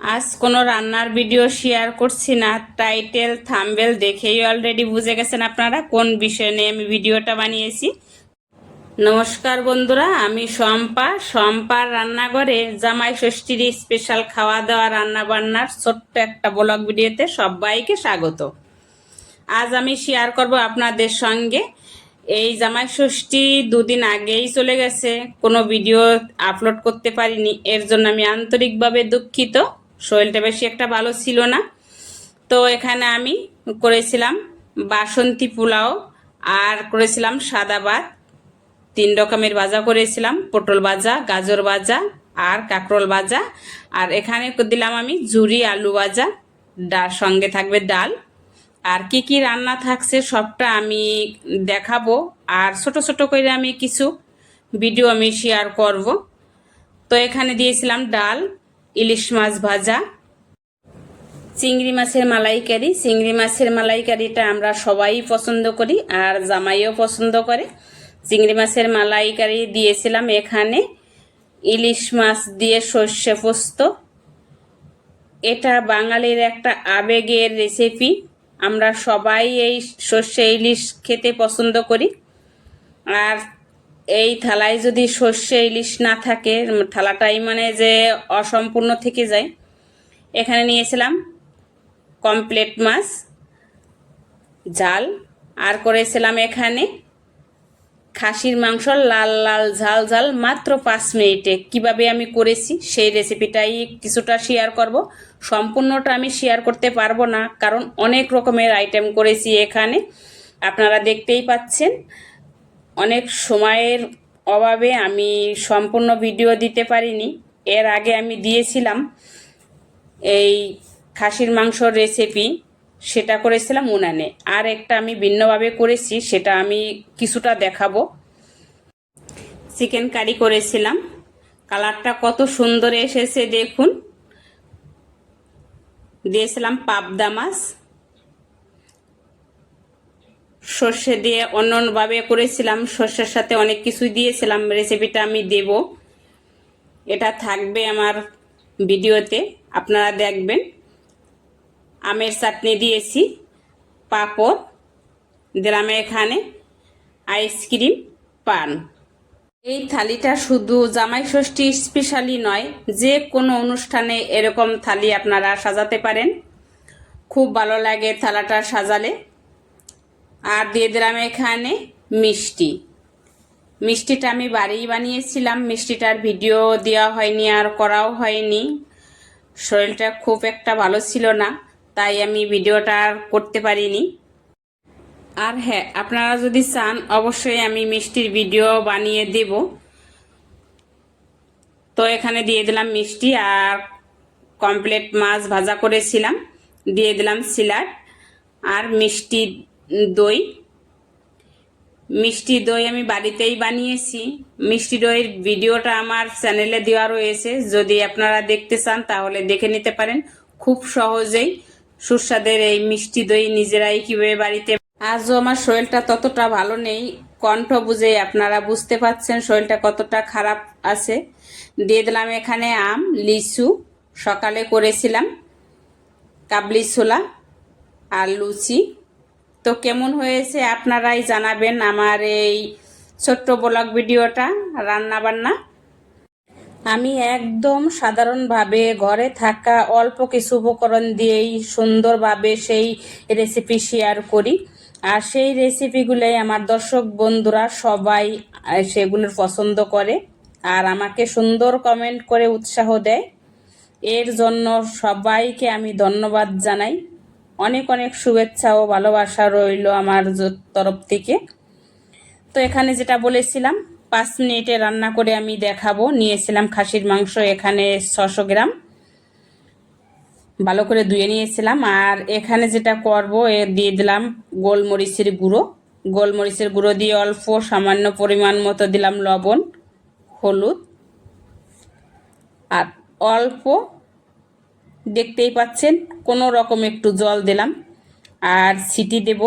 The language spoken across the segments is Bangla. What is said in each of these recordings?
আজ কোনো রান্নার ভিডিও শেয়ার করছি না। টাইটেল থাম্বেল দেখেই অলরেডি বুঝে গেছেন আপনারা কোন বিষয় নিয়ে আমি ভিডিওটা বানিয়েছি। নমস্কার বন্ধুরা, আমি শম্পা। শম্পার রান্নাঘরে জামাই ষষ্ঠীর স্পেশাল খাওয়া দাওয়া রান্না বান্নার ছোট্ট একটা ব্লগ ভিডিওতে সবাইকে স্বাগত। আজ আমি শেয়ার করব আপনাদের সঙ্গে। এই জামাই ষষ্ঠী দুদিন আগেই চলে গেছে। কোনো ভিডিও আপলোড করতে পারিনি। এর জন্য আমি আন্তরিকভাবে দুঃখিত। শরীরটা বেশি একটা ভালো ছিল না। তো এখানে আমি করেছিলাম বাসন্তী পোলাও আর করেছিলাম সাদা ভাত। তিন রকমের ভাজা করেছিলাম, পটল ভাজা, গাজর ভাজা আর কাঁকরোল ভাজা। আর এখানে দিলাম আমি ঝুরি আলু ভাজা। ডাল, সঙ্গে থাকবে ডাল। আর কি কি রান্না থাকছে সবটা আমি দেখাবো। আর ছোট ছোট করে আমি কিছু ভিডিও আমি শেয়ার করব। তো এখানে দিয়েছিলাম ডাল ইলিশ মাছ ভাজা। চিংড়ি মাছের মালাইকারি। চিংড়ি মাছের মালাইকারিটা আমরা সবাই পছন্দ করি আর জামাইও পছন্দ করে। চিংড়ি মাছের মালাইকারি দিয়েছিলাম এখানে। ইলিশ মাছ দিয়ে সর্ষে পোস্ত। এটা বাঙালির একটা আবেগের রেসিপি আমরা সবাই এই সর্ষে ইলিশ খেতে পছন্দ করি। আর এই থালায় যদি সর্ষে ইলিশ না থাকে থালাটাই মানে যে অসম্পূর্ণ থেকে যায়। এখানে নিয়েছিলাম কমপ্লেট মাছ, জাল, আর করেছিলাম এখানে খাসির মাংস, লাল লাল ঝাল ঝাল, মাত্র পাঁচ মিনিটে। কীভাবে আমি করেছি, সেই রেসিপিটাই কিছুটা শেয়ার করব। সম্পূর্ণটা আমি শেয়ার করতে পারব না, কারণ অনেক রকমের আইটেম করেছি এখানে। আপনারা দেখতেই পাচ্ছেন। অনেক সময়ের অভাবে আমি সম্পূর্ণ ভিডিও দিতে পারিনি। এর আগে আমি দিয়েছিলাম এই খাসির মাংসর রেসিপি সেটা করেছিলাম উনানে। আর একটা আমি ভিন্নভাবে করেছি, সেটা আমি কিছুটা দেখাবো। চিকেন কারি করেছিলাম। কালারটা কত সুন্দর এসেছে, দেখুন। দিয়েছিলাম পাবদা মাছ। সর্ষে দিয়ে অন্য অন্যভাবে করেছিলাম। সর্ষের সাথে অনেক কিছুই দিয়েছিলাম। রেসিপিটা আমি দেব। এটা থাকবে আমার ভিডিওতে। আপনারা দেখবেন। আমের চাটনি দিয়েছি। পাঁপড় দিলাম এখানে আইসক্রিম, পান। এই থালিটা শুধু জামাই ষষ্ঠী স্পেশালি নয়, যে কোনো অনুষ্ঠানে এরকম থালি আপনারা সাজাতে পারেন। খুব ভালো লাগে থালাটা সাজালে। আর দিয়ে দিলাম এখানে মিষ্টি। মিষ্টিটা আমি বাড়িই বানিয়েছিলাম। মিষ্টিটার ভিডিও দেওয়া হয়নি আর করাও হয়নি। শরীরটা খুব একটা ভালো ছিল না, তাই আমি ভিডিওটা আর করতে পারিনি। আর হ্যাঁ আপনারা যদি চান, অবশ্যই আমি মিষ্টির ভিডিও বানিয়ে দেব। তো এখানে দিয়ে দিলাম মিষ্টি আর কমপ্লেট মাছ ভাজা করেছিলাম। দিয়ে দিলাম সিলাড আর মিষ্টি দই। মিষ্টি দই আমি বাড়িতেই বানিয়েছি। মিষ্টি দইয়ের ভিডিওটা আমার চ্যানেলে দেওয়া রয়েছে। যদি আপনারা দেখতে চান, তাহলে দেখে নিতে পারেন। খুব সহজেই সুস্বাদের এই মিষ্টি দই নিজেরাই কীভাবে বাড়িতে আজও আমার শরীরটা ততটা ভালো নেই। কণ্ঠ বুঝে আপনারা বুঝতে পাচ্ছেন শরীরটা কতটা খারাপ আছে। দিয়ে দিলাম এখানে আম, লিচু, সকালে করেছিলাম। কাবলি ছোলা আর লুচি। তো কেমন হয়েছে আপনারাই জানাবেন আমার এই ছোট্ট ব্লগ ভিডিওটা রান্না বান্না আমি একদম সাধারণভাবে ঘরে থাকা অল্প কিছু উপকরণ দিয়েই সুন্দরভাবে সেই রেসিপি শেয়ার করি। আর সেই রেসিপিগুলোই আমার দর্শক বন্ধুরা সবাই সেগুলোর পছন্দ করে আর আমাকে সুন্দর কমেন্ট করে উৎসাহ দেয়। এর জন্য সবাইকে আমি ধন্যবাদ জানাই। অনেক অনেক শুভেচ্ছা ও ভালোবাসা রইল আমার তরফ থেকে। তো এখানে যেটা বলেছিলাম, পাঁচ মিনিটে রান্না করে আমি দেখাবো। নিয়েছিলাম খাসির মাংস, এখানে ছশো গ্রাম। ভালো করে ধুয়ে নিয়েছিলাম। আর এখানে যেটা করব, এ দিয়ে দিলাম গোলমরিচের গুঁড়ো। গোলমরিচের গুঁড়ো দিয়ে অল্প সামান্য পরিমাণ মতো দিলাম লবণ, হলুদ। আর অল্প দেখতেই পাচ্ছেন, কোনো রকম একটু জল দিলাম। আর সিটি দেব।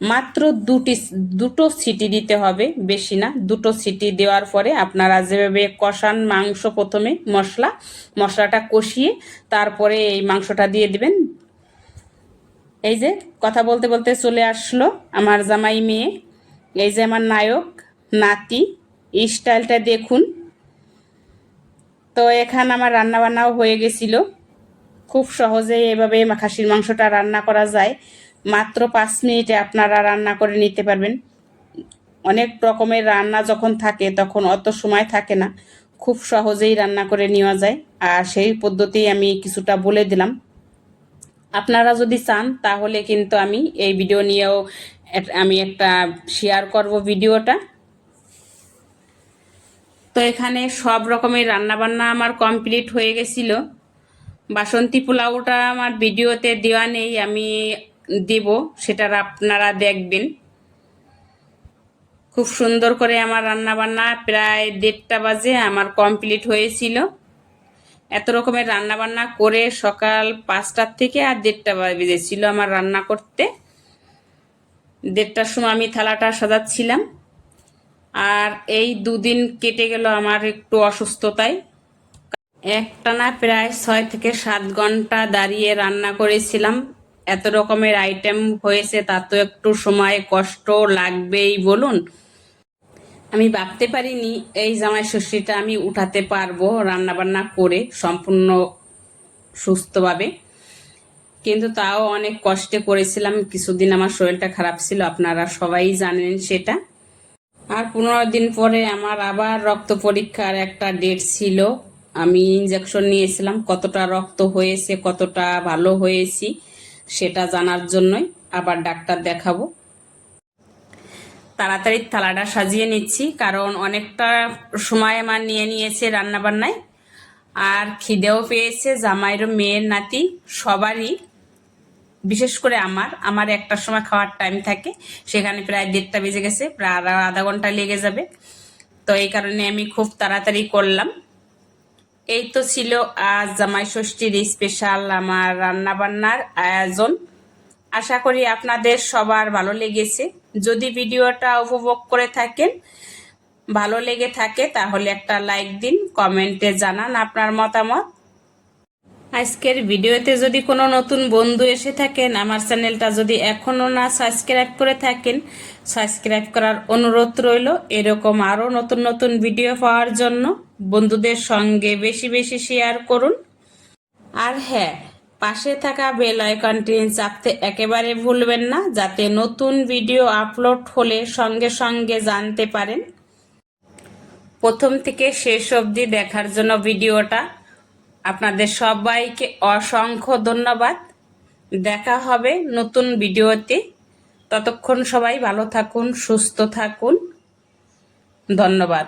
মাত্র দুটি দুটো সিটি দিতে হবে, বেশি না। দুটো সিটি দেওয়ার পরে আপনারা যেভাবে কষান মাংস প্রথমে মশলা, মশলাটা কষিয়ে তারপরে এই মাংসটা দিয়ে দিবেন। এই যে কথা বলতে বলতে চলে আসলো আমার জামাই মেয়ে, এই যে আমার নায়ক, নাতি স্টাইলটা দেখুন। তো এখানে আমার রান্না বান্নাও হয়ে গেছিল। খুব সহজেই এভাবে খাসির মাংসটা রান্না করা যায়। মাত্র পাঁচ মিনিটে আপনারা রান্না করে নিতে পারবেন। অনেক রকমের রান্না যখন থাকে তখন অত সময় থাকে না। খুব সহজেই রান্না করে নেওয়া যায়। আর সেই পদ্ধতি আমি কিছুটা বলে দিলাম। আপনারা যদি চান তাহলে কিন্তু আমি এই ভিডিও নিয়েও আমি একটা শেয়ার করব ভিডিওটা। তো এখানে সব রকমের রান্নাবান্না আমার কমপ্লিট হয়ে গেছিল। বাসন্তী পোলাওটা আমার ভিডিওতে দেওয়া নেই, আমি দেব সেটার আপনারা দেখবেন। খুব সুন্দর করে আমার রান্নাবান্না প্রায় দেড়টা বাজে, আমার কমপ্লিট হয়েছিল। এত রকমের রান্নাবান্না করে সকাল পাঁচটার থেকে আর দেড়টা বেজেছিল আমার রান্না করতে। দেড়টার সময় আমি থালাটা সাজাচ্ছিলাম। আর এই দুদিন কেটে গেল আমার একটু অসুস্থতায়। একটানা প্রায় ছয় থেকে সাত ঘণ্টা দাঁড়িয়ে রান্না করেছিলাম। এত রকমের আইটেম হয়েছে, তা তো একটু সময় কষ্ট লাগবেই, বলুন। আমি ভাবতে পারিনি এই জামাই ষষ্ঠীটা আমি উঠাতে পারব রান্নাবান্না করে সম্পূর্ণ সুস্থভাবে। কিন্তু তাও অনেক কষ্টে করেছিলাম, কিছুদিন আমার শরীরটা খারাপ ছিল, আপনারা সবাই জানেন সেটা। আর পনেরো দিন পরে আমার আবার রক্ত পরীক্ষার একটা ডেট ছিল। আমি ইঞ্জেকশন নিয়েছিলাম, কতটা রক্ত হয়েছে, কতটা ভালো হয়েছি, সেটা জানার জন্যই আবার ডাক্তার দেখাবো। তাড়াতাড়ি থালাটা সাজিয়ে নিচ্ছি, কারণ অনেকটা সময় আমার নিয়ে নিয়েছে রান্নাবান্নায়। আর খিদেও পেয়েছে, জামাইরও মেয়ের নাতি, সবারই, বিশেষ করে আমার আমার একটার সময় খাওয়ার টাইম থাকে, সেখানে প্রায় দেড়টা বেজে গেছে, প্রায় আধা ঘণ্টা লেগে যাবে। তো এই কারণে আমি খুব তাড়াতাড়ি করলাম। এই তো ছিল আজ জামাই ষষ্ঠীর স্পেশাল আমার রান্নাবান্নার আয়োজন। আশা করি আপনাদের সবার ভালো লেগেছে। যদি ভিডিওটা উপভোগ করে থাকেন, ভালো লেগে থাকে, তাহলে একটা লাইক দিন কমেন্টে জানান আপনার মতামত। আজকের ভিডিওতে যদি কোনো নতুন বন্ধু এসে থাকেন, আমার চ্যানেলটা যদি এখনও না সাবস্ক্রাইব করে থাকেন সাবস্ক্রাইব করার অনুরোধ রইল। এরকম আরও নতুন নতুন ভিডিও পাওয়ার জন্য। বন্ধুদের সঙ্গে বেশি বেশি শেয়ার করুন। আর হ্যাঁ পাশে থাকা বেল আইকনটি চাপতে একেবারে ভুলবেন না, যাতে নতুন ভিডিও আপলোড হলে সঙ্গে সঙ্গে জানতে পারেন। প্রথম থেকে শেষ অবধি দেখার জন্য ভিডিওটা। আপনাদের সবাইকে অসংখ্য ধন্যবাদ। দেখা হবে নতুন ভিডিওতে। ততক্ষণ সবাই ভালো থাকুন, সুস্থ থাকুন। ধন্যবাদ।